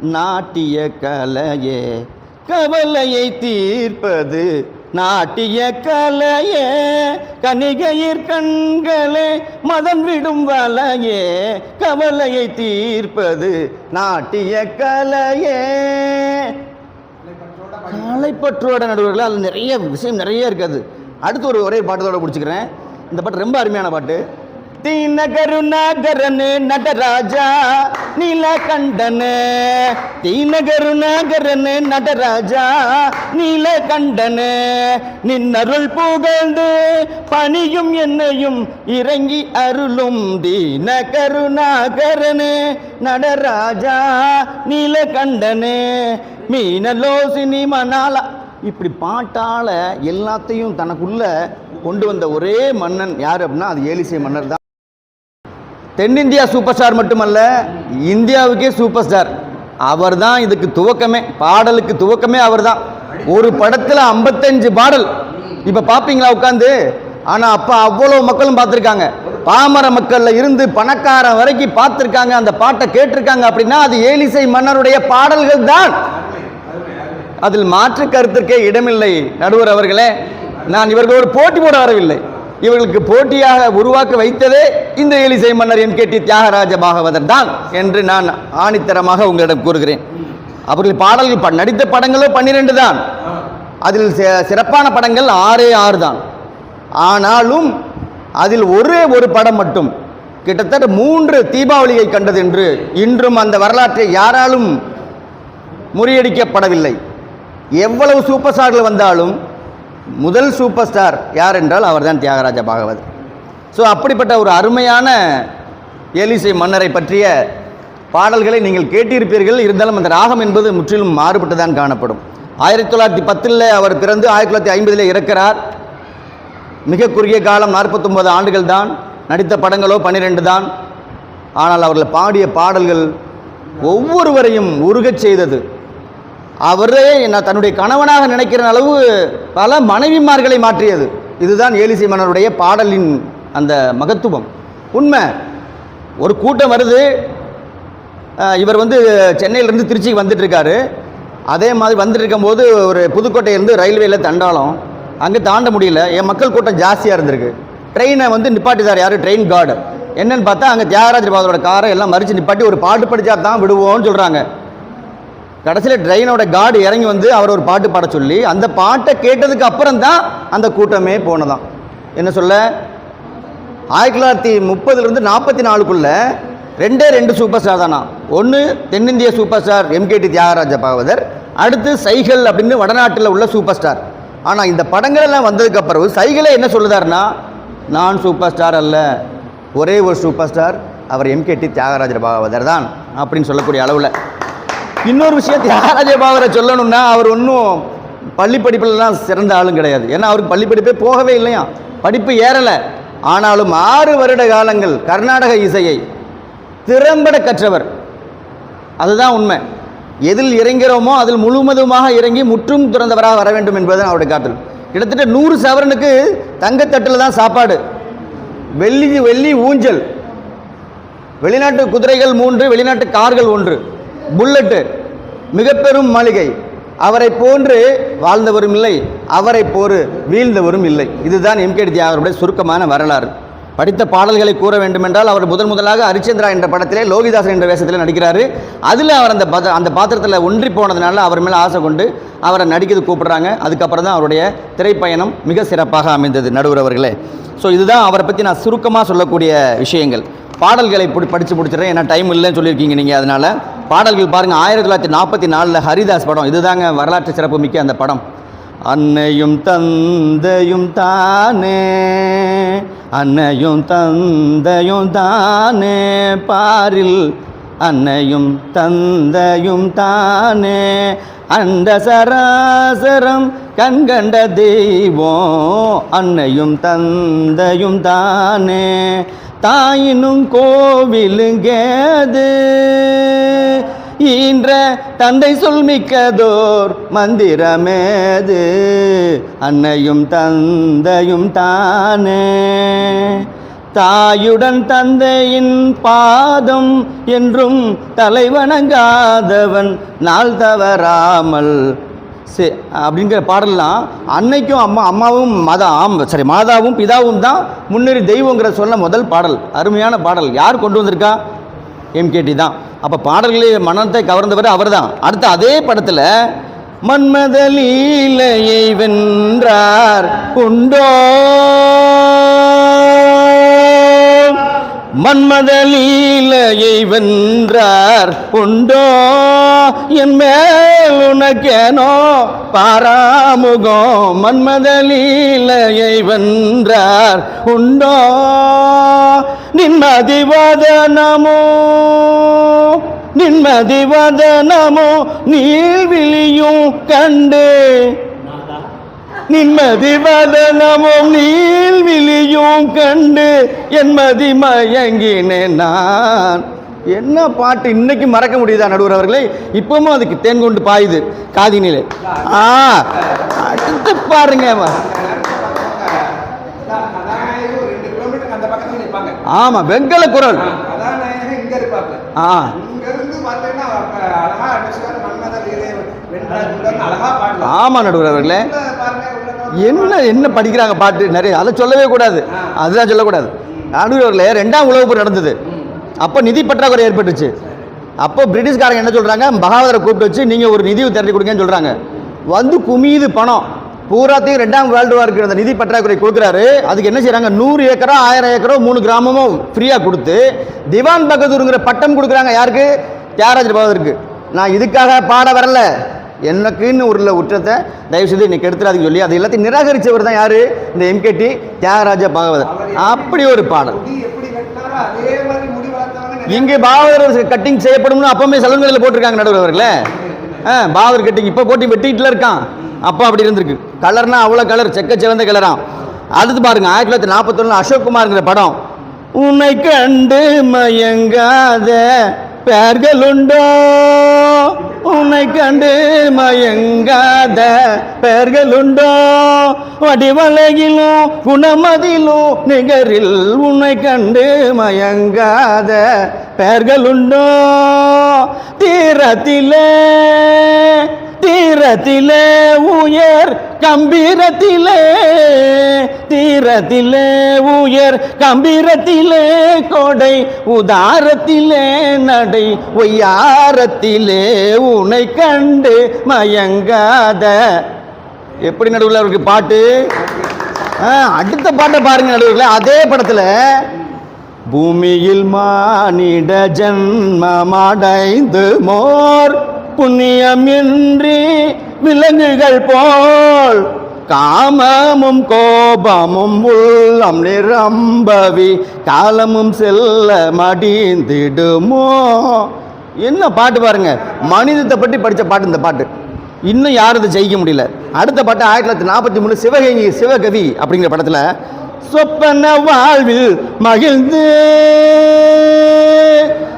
நாட்டிய கலையே கவலையை தீர்ப்பது நாட்டிய கலையே. கனிகையிற் கண்களே மதம் விடும் வலையே கவலையை தீர்ப்பது நாட்டிய கலையே. கலைப்பற்றோட நடுவர்கள் அதில் நிறைய விஷயம் நிறைய இருக்குது. அடுத்து ஒரு ஒரே பாட்டத்தோட பிடிச்சிக்கிறேன் இந்த பாட்டு ரொம்ப அருமையான பாட்டு. தீன நடராஜா நீலகண்டனு. தீன நடராஜா நீலகண்டனு. நின்னருள் புகழ்ந்து பணியும் என்னையும் இறங்கி அருளும் தீன நடராஜா நீலகண்டனு. மீனலோசினி மணாலா இப்படி பாட்டால எல்லாத்தையும் தனக்குள்ள கொண்டு வந்த ஒரே மன்னன் யார் அப்படின்னா அது ஏலிசை மன்னர் தான் தென்னிந்தியா சூப்பர் ஸ்டார் மட்டுமல்ல இந்தியாவுக்கே சூப்பர் ஸ்டார் அவர் தான் இதுக்கு துவக்கமே பாடலுக்கு துவக்கமே அவர் தான் ஒரு படத்தில் ஐம்பத்தஞ்சு பாடல். இப்போ பார்ப்பீங்களா உட்காந்து ஆனால் அப்போ அவ்வளோ மக்களும் பார்த்துருக்காங்க. பாமர மக்களில் இருந்து பணக்காரன் வரைக்கும் பார்த்துருக்காங்க அந்த பாட்டை கேட்டிருக்காங்க அப்படின்னா அது ஏலிசை மன்னருடைய பாடல்கள் தான். அதில் மாற்று கருத்திற்கே இடமில்லை நடுவர் அவர்களே. நான் இவர்களோடு போட்டி போட வரவில்லை. இவர்களுக்கு போட்டியாக உருவாக்க வைத்ததே இந்த எலிசை மன்னர் என் கேட்டி தியாகராஜ பாகவதர் தான் என்று நான் ஆணித்தரமாக உங்களிடம் கூறுகிறேன். அவர்கள் பாடல்கள் நடித்த படங்களோ பன்னிரெண்டு தான். அதில் சிறப்பான படங்கள் ஆறே ஆறு தான். ஆனாலும் அதில் ஒரே ஒரு படம் மட்டும் கிட்டத்தட்ட மூன்று தீபாவளியை கண்டது என்று இன்றும் அந்த வரலாற்றை யாராலும் முறியடிக்கப்படவில்லை. எவ்வளவு சூப்பர் ஸ்டார்கள் வந்தாலும் முதல் சூப்பர் ஸ்டார் யார் என்றால் அவர்தான் தியாகராஜ பாகவத் ஸோ அப்படிப்பட்ட ஒரு அருமையான ஏலிசை மன்னரை பற்றிய பாடல்களை நீங்கள் கேட்டிருப்பீர்கள். இருந்தாலும் அந்த ராகம் என்பது முற்றிலும் மாறுபட்டு தான் காணப்படும். ஆயிரத்தி தொள்ளாயிரத்தி பத்தில் அவர் பிறந்து ஆயிரத்தி தொள்ளாயிரத்தி ஐம்பதில் இறக்கிறார். மிக குறுகிய காலம் 49 ஆண்டுகள் தான். நடித்த படங்களோ பன்னிரெண்டு தான். ஆனால் அவர்கள் பாடிய பாடல்கள் ஒவ்வொருவரையும் உருகச் செய்தது அவரே நான் தன்னுடைய கணவனாக நினைக்கிற அளவு பல மனைவிமார்களை மாற்றியது. இதுதான் ஏலிசை மன்னருடைய பாடலின் அந்த மகத்துவம். உண்மை. ஒரு கூட்டம் வருது. இவர் வந்து சென்னையிலேருந்து திருச்சிக்கு வந்துட்டுருக்காரு. அதே மாதிரி வந்துட்டு போது ஒரு புதுக்கோட்டையிலேருந்து ரயில்வேயில் தண்டாளம். அங்கே தாண்ட முடியல. என் மக்கள் கூட்டம் ஜாஸ்தியாக இருந்திருக்கு. ட்ரெயினை வந்து நிப்பாட்டிதார் யார்? ட்ரெயின் கார்டு என்னன்னு பார்த்தா அங்கே தியாகராஜ பாதரோட காரை எல்லாம் மறித்து நிப்பாட்டி ஒரு பாட்டு படித்தா தான் விடுவோம்னு சொல்கிறாங்க கடைசியில் ட்ரெயினோட கார்டு இறங்கி வந்து அவர் ஒரு பாட்டு பாட சொல்லி அந்த பாட்டை கேட்டதுக்கு அப்புறம் தான் அந்த கூட்டமே போனதான் என்ன சொல்ல? ஆயிரத்தி தொள்ளாயிரத்தி முப்பதுலேருந்து நாற்பத்தி நாலுக்குள்ள ரெண்டே ரெண்டு சூப்பர் ஸ்டார் தானா? ஒன்று தென்னிந்திய super star MKT Thyagaraja Bhagavathar அடுத்து சைகள் அப்படின்னு வடநாட்டில் உள்ள சூப்பர் ஸ்டார் ஆனால் இந்த படங்களெல்லாம் வந்ததுக்கு அப்புறம் சைகளே என்ன சொல்லுதாருன்னா நான் சூப்பர் ஸ்டார் அல்ல ஒரே ஒரு சூப்பர் ஸ்டார் அவர் எம்கேடி தியாகராஜர் பாகவதர் தான் அப்படின்னு சொல்லக்கூடிய அளவில். இன்னொரு விஷயம் தியாகராஜ பாகவரை சொல்லணும்னா அவர் ஒன்றும் பள்ளி படிப்புலலாம் சிறந்த ஆளும் கிடையாது. ஏன்னா அவருக்கு பள்ளி படிப்பே போகவே இல்லையா? படிப்பு ஏறலை. ஆனாலும் ஆறு வருட காலங்கள் கர்நாடக இசையை திறம்பட கற்றவர். அதுதான் உண்மை. எதில் இறங்கிறோமோ அதில் முழுவதுமாக இறங்கி முற்றும் துறந்தவராக வர வேண்டும் என்பதுதான் அவருடைய காத்தல். கிட்டத்தட்ட நூறு சவரனுக்கு தங்கத்தட்டில் தான் சாப்பாடு. வெள்ளி வெள்ளி ஊஞ்சல். வெளிநாட்டு குதிரைகள் மூன்று வெளிநாட்டு கார்கள் ஒன்று. புல்லட்டு மிக பெரும் மாளிகை. அவரை போன்று வாழ்ந்தவரும் இல்லை அவரை போரு வீழ்ந்தவரும் இல்லை. இதுதான் எம்கேடி தியாகருடைய சுருக்கமான வரலாறு. படித்த பாடல்களை கூற வேண்டுமென்றால் அவர் முதன் முதலாக ஹரிச்சந்திரா என்ற படத்திலே லோகிதாசன் என்ற வேஷத்தில் நடிக்கிறாரு. அதில் அவர் அந்த பத அந்த பாத்திரத்தில் ஒன்றி போனதுனால அவர் மேலே ஆசை கொண்டு அவரை நடிக்கிறது கூப்பிடுறாங்க. அதுக்கப்புறம் தான் அவருடைய திரைப்பயணம் மிக சிறப்பாக அமைந்தது நடுவர் அவர்களே. ஸோ இதுதான் அவரை பற்றி நான் சுருக்கமாக சொல்லக்கூடிய விஷயங்கள். பாடல்களை இப்படி படித்து முடிச்சிடறேன். ஏன்னா டைம் இல்லைன்னு சொல்லியிருக்கீங்க நீங்கள் அதனால். பாடல்கள் பாருங்கள் ஆயிரத்தி தொள்ளாயிரத்தி நாற்பத்தி நாலில் ஹரிதாஸ் படம். இதுதாங்க வரலாற்று சிறப்பு மிக்க அந்த படம். அன்னையும் தந்தையும் தானே அன்னையும் தந்தையும் தானே பாரில் அன்னையும் தந்தையும் தானே. அந்த சராசரம் கண்கண்ட தெய்வம் அன்னையும் தந்தையும் தானே. தாயினும் கோவிலுங்கேது. ஈன்ற தந்தை சொல் மிக்கதோர் மந்திரமேது. அன்னையும் தந்தையும் தானே. தாயுடன் தந்தையின் பாதம் என்றும் தலைவணங்காதவன் நாள் தவறாமல் சரி அப்படிங்கிற பாடல்லாம் அன்னைக்கும் அம்மா அம்மாவும் மாதா ஆம் சரி மாதாவும் பிதாவும் தான் முன்னேறி தெய்வங்கிற சொன்ன முதல் பாடல் அருமையான பாடல். யார் கொண்டு வந்திருக்கா? எம்கேடி தான். அப்போ பாடல்களே மனத்தை கவர்ந்தவர் அவர் தான் அடுத்து அதே படத்தில் மன்மதலீலையை வென்றார் உண்டோ மன்மதலீலையை வென்றார். உண்டோ? என் மேல் உனக்கேனோ? பாராமுகம் மன்மதலீலையை வென்றார். உண்டோ? நின்மதிவதனமோ? நின்மதிவதனமோ? நீ விழியும் கண்டு நிம்மதி வதனமும் நீள்விழியும் கண்டு என் மதி மயங்கினேன் நான். என்ன பாட்டு இன்னைக்கு மறக்க முடியுதா நடுவர் அவர்களே? இப்பவும் அதுக்கு தேன் கொண்டு பாயுது காதினிலே. ஆ அடுத்து பாருங்க. ஆமா வெங்கல குரல். ஆ. ஆமா நடுவர் அவர்களே உள்ள பாருங்க உள்ள நோக்கி என்ன என்ன படிக்கிறாங்க பாட்டு? நிறைய அதை சொல்லவே கூடாது. அதுதான் சொல்லக்கூடாது. நடுவர்களே ரெண்டாம் உலகப் போர் நடந்தது. அப்போ நிதி பற்றாக்குறை ஏற்பட்டுச்சு. அப்போ பிரிட்டிஷ்காரங்க என்ன சொல்கிறாங்க பகாவதரை கூப்பிட்டு வச்சு நீங்கள் ஒரு நிதி திரட்டி கொடுங்கன்னு சொல்கிறாங்க வந்து குமியுது பணம். பூராத்தையும் ரெண்டாம் வேர்ல்டு வார்க்கு அந்த நிதி பற்றாக்குறை கொடுக்குறாரு. அதுக்கு என்ன செய்கிறாங்க நூறு ஏக்கரோ ஆயிரம் ஏக்கரோ மூணு கிராமமும் ஃப்ரீயாக கொடுத்து திவான் பகதூருங்கிற பட்டம் கொடுக்குறாங்க யாருக்கு? தியாகராஜர் பகதூருக்கு. நான் இதுக்காக பாட வரல. எனக்குன்னு ஒரு உற்றத்தை தயவு செய்து இன்னைக்கு எடுத்துடாதீங்க சொல்லி அது எல்லாத்தையும் நிராகரிச்சவர் தான் யார்? இந்த எம்கேடி தியாகராஜ பாகவதர். அப்படி ஒரு பாடல். இங்கே பாகவதர் கட்டிங் செய்யப்படும்னு அப்பவுமே சலுகையில் போட்டிருக்காங்க நடுவர் அவர்களே. ஆ பாகவதர் கட்டிங் இப்போ போட்டி வெட்டிட்டுல இருக்கான். அப்போ அப்படி இருந்திருக்கு. கலர்னா அவ்வளோ கலர் செக்க சிவந்த கலராம் அடுத்து பாருங்க ஆயிரத்தி தொள்ளாயிரத்தி நாற்பத்தொன்னு அசோக் குமார்ங்கிற படம். உன்னை கண்டு மயங்காத பெயர்கள் உண்டோ? உன்னை கண்டு மயங்காத பெயர்கள் உண்டோ வடிவலையிலும் குணமதிலும் நிகரில் உன்னை கண்டு மயங்காத பெயர்கள் உண்டோ தீரத்திலே தீரத்திலே உயர் கம்பீரத்திலே தீரத்திலே உயர் கம்பீரத்திலே கொடை உதாரத்திலே நடை ஒய்யாரத்திலே உன்னை கண்டு மயங்காத. எப்படி நடுவில் அவருக்கு பாட்டு? அடுத்த பாட்டை பாருங்க நடுவில். அதே படத்தில் பூமியில் மானிட ஜன்மமடைந்து மோர் புண்ணியமின்றி விலங்குகள் போல் காமமும் கோபமும் உள்ளம் நிரம்பவி காலமும் செல்ல மடிந்திடுமோ? என்ன பாட்டு பாருங்க? மனிதத்தை பற்றி படித்த பாட்டு இந்த பாட்டு. இன்னும் யாரும் இதை ஜெயிக்க முடியல. அடுத்த பாட்டு ஆயிரத்தி தொள்ளாயிரத்தி நாற்பத்தி மூணு சிவகங்கி சிவகவி அப்படிங்கிற படத்தில் சொப்பன வாழ்வில் மகிழ்ந்து.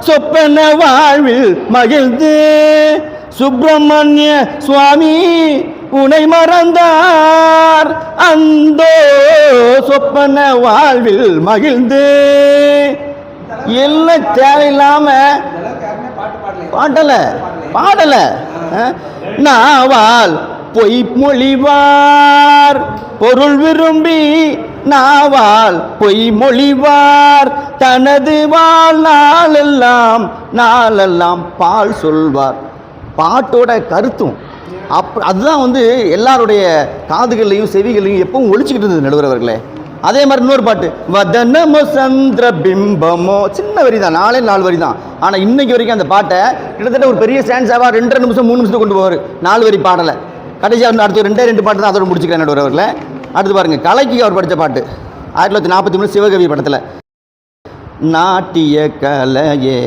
சொப்பன வாழ்வில் மகிழ்ந்து. சுப்பிரமணிய சுவாமி உனை மறந்தார். அந்தோ சொப்பன வாழ்வில் மகிழ்ந்து. எல்லாம் தேவையில்லாம இந்த அளவுக்கு யாருமே பாட்டு பாடலை பாடலை. நாவால் பொய் மொழிவார் பொருள் விரும்பி நாவால் பொய் மொழிவார். தனது வாழ் நாளெல்லாம் நாளெல்லாம் பால் சொல்வார். பாட்டோட கருத்தும். அப் அதுதான் வந்து எல்லாருடைய காதுகள்லையும் செவிகளையும் எப்பவும் ஒழிச்சுக்கிட்டு இருந்தது நடுவரவர்களே. அதே மாதிரி இன்னொரு பாட்டு வதனமோ சந்திர பிம்பமோ சின்ன வரி தான் நாலே நாலு வரி தான் ஆனால் இன்னைக்கு வரைக்கும் அந்த பாட்டை கிட்டத்தட்ட ஒரு பெரிய ஸ்டான்ஸாவா ரெண்டரை நிமிஷம் மூணு நிமிஷத்துக்கு கொண்டு போவார். நாலு வரி பாடலை. கடைசியாக வந்து அடுத்து ரெண்டே ரெண்டு பாட்டு தான் அதோட முடிச்சுக்கிறேன் நடுவர் அவரில் அடுத்து பாருங்கள் கலைக்கு அவர் படித்த பாட்டு ஆயிரத்தி தொள்ளாயிரத்தி நாற்பத்தி மூணு சிவகவி படத்தில். நாட்டிய கலையே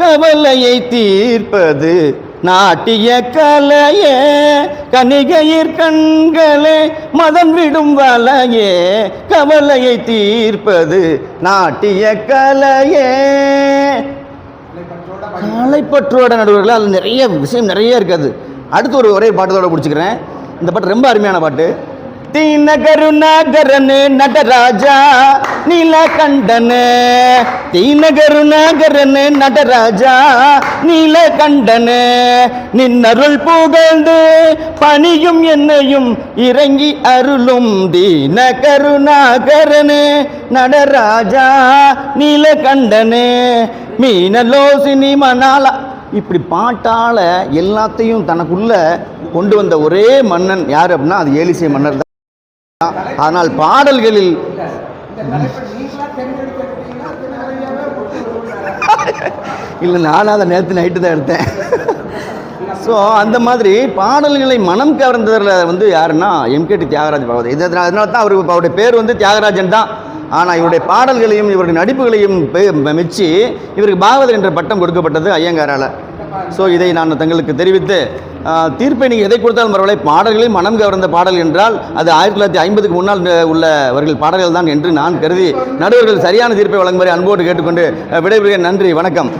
கவலையை தீர்ப்பது நாட்டிய கலையே கனிகையிற் கண்களே மதம் விடும் வலையே கவலையை தீர்ப்பது நாட்டிய கலையே. கலைப்பற்றோட நடுவர்கள் அதில் நிறைய விஷயம் நிறைய இருக்காது. அடுத்து ஒரு ஒரே பாட்டத்தோட பிடிச்சிக்கிறேன் இந்த பாட்டு ரொம்ப அருமையான பாட்டு. தீனகருணாகரனே நடராஜா நீலகண்டனே. தீனகருணாகரனே நடராஜா நீலகண்டனே. நின்னருள் புகழ்ந்து பணியும் என்னையும் இறங்கி அருளும் தீனகருணாகரனே நடராஜா நீலகண்டனே. மீனலோசினி மணாலா. இப்படி பாட்டால எல்லாத்தையும் தனக்குள்ள கொண்டு வந்த ஒரே மன்னன் யார் அப்படின்னா அது ஏலிசை மன்னர் தான் ஆனால் பாடல்களில் இல்லை நானும் அதை நேற்று நைட்டு தான் எடுத்தேன். ஸோ அந்த மாதிரி பாடல்களை மனம் கவர்ந்ததில் வந்து யாருன்னா எம்கேடி தியாகராஜ் பாகவதர். இது அதனால தான் அவருக்கு அவருடைய பேர் வந்து தியாகராஜன் தான். ஆனால் இவருடைய பாடல்களையும் இவருடைய நடிப்புகளையும் மெச்சு மெச்சி இவருக்கு பாகவதர் என்ற பட்டம் கொடுக்கப்பட்டது ஐயங்காரால். ஸோ இதை நான் தங்களுக்கு தெரிவித்து தீர்ப்பை நீங்கள் எதை கொடுத்தாலும் பரவாயில்லை. பாடல்களையும் மனம் கவர்ந்த பாடல் என்றால் அது ஆயிரத்தி தொள்ளாயிரத்தி ஐம்பதுக்கு முன்னால் உள்ளவர்கள் பாடல்கள் தான் என்று நான் கருதி நடுவர்கள் சரியான தீர்ப்பை வழங்குமாறு அன்போடு கேட்டுக்கொண்டு விடைபெறுகிறேன். நன்றி வணக்கம்.